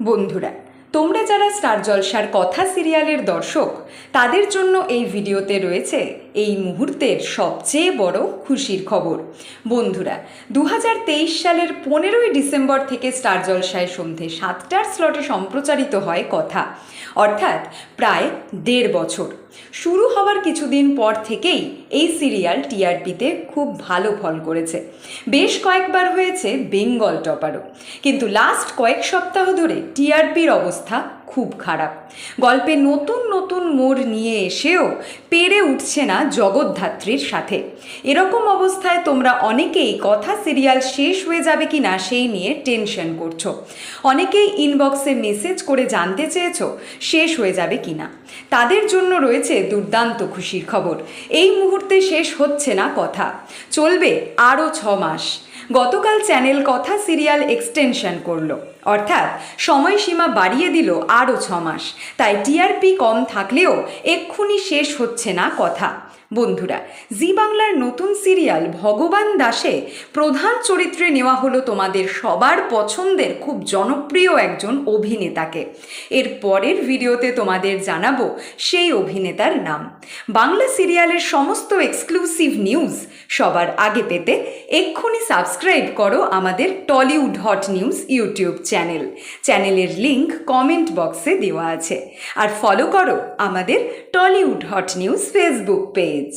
বন্ধুরা তোমরা যারা স্টার জলসার কথা সিরিয়ালের দর্শক তাদের জন্য এই ভিডিওতে রয়েছে এই মুহূর্তের সবচেয়ে বড় খুশির খবর। বন্ধুরা দু হাজার তেইশ সালের পনেরোই ডিসেম্বর থেকে স্টার জলসায় সন্ধে সাতটার স্লটে সম্প্রচারিত হয় কথা। অর্থাৎ প্রায় দেড় বছর। শুরু হওয়ার কিছুদিন পর থেকেই এই সিরিয়াল টিআরপিতে খুব ভালো ফল করেছে। বেশ কয়েকবার হয়েছে বেঙ্গল টপারও। কিন্তু লাস্ট কয়েক সপ্তাহ ধরে টিআরপির অবস্থা খুব খারাপ। গল্পে নতুন নতুন মোড় নিয়ে এসেও পেরে উঠছে না জগদ্ধাত্রীর সাথে। এরকম অবস্থায় তোমরা অনেকেই কথা সিরিয়াল শেষ হয়ে যাবে কি না সেই নিয়ে টেনশন করছ। অনেকেই ইনবক্সে মেসেজ করে জানতে চেয়েছো শেষ হয়ে যাবে কি না তাদের জন্য রয়েছে দুর্দান্ত খুশির খবর। এই মুহূর্তে শেষ হচ্ছে না কথা। চলবে আরও ছ মাস। গতকাল চ্যানেল কথা সিরিয়াল এক্সটেনশন করল। অর্থাৎ সময়সীমা বাড়িয়ে দিল আরও ছ মাস। তাই টিআরপি কম থাকলেও এক্ষুনি শেষ হচ্ছে না কথা। বন্ধুরা, জি বাংলার নতুন সিরিয়াল ভগবান দাসে প্রধান চরিত্রে নেওয়া হলো তোমাদের সবার পছন্দের খুব জনপ্রিয় একজন অভিনেতাকে। এর পরের ভিডিওতে তোমাদের জানাব সেই অভিনেতার নাম। বাংলা সিরিয়ালের সমস্ত এক্সক্লুসিভ নিউজ সবার আগে পেতে এক্ষুনি সাবস্ক্রাইব করো আমাদের Tollywood hot news YouTube channel. চ্যানেলের লিংক কমেন্ট বক্সে দেওয়া আছে। আর ফলো করো আমাদের Tollywood hot news Facebook page.